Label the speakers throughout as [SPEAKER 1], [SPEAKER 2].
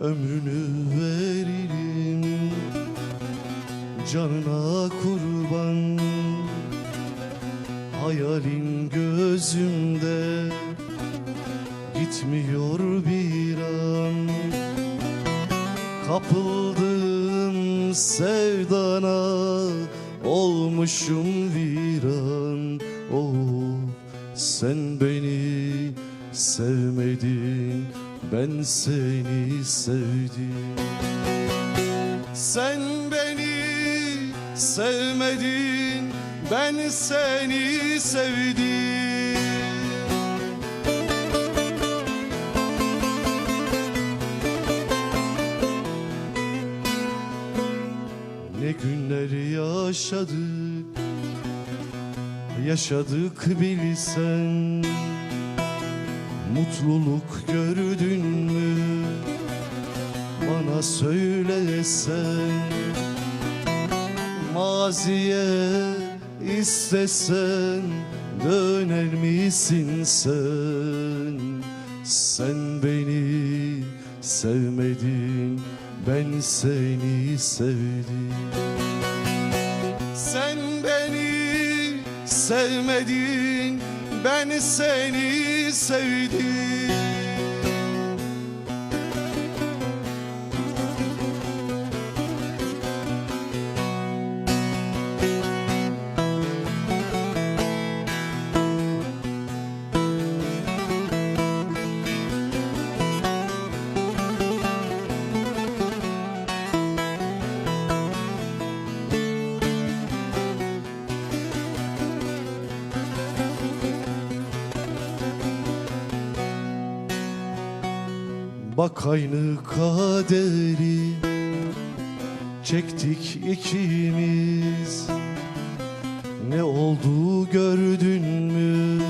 [SPEAKER 1] ömrünü veririm. Canına kurban Hayalin gözümde Gitmiyor bir an. Kapıldım sevdana Olmuşum viran. Oh sen beni sevmedin Ben seni sevdim. Sen beni sevmedin Ben seni sevdim. Ne günler yaşadık Yaşadık bilsen Mutluluk gördün mü? Bana söylesen Maziye istesen Döner misin sen? Sen beni sevmedin Ben seni sevdim. Sen beni sevmedin, ben seni sevdim. Bak aynı kaderi çektik ikimiz. Ne oldu gördün mü?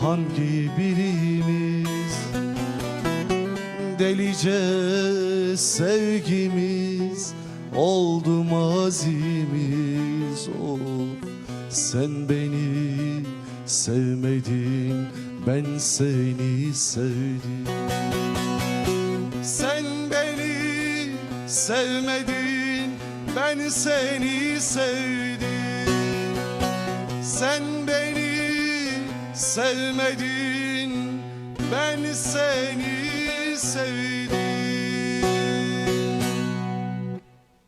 [SPEAKER 1] Hangi birimiz? Delice sevgimiz oldu mazimiz Oh sen beni sevmedin ben seni sevdim sen beni sevmedin, ben seni sevdim. Sen beni sevmedin, ben seni sevdim.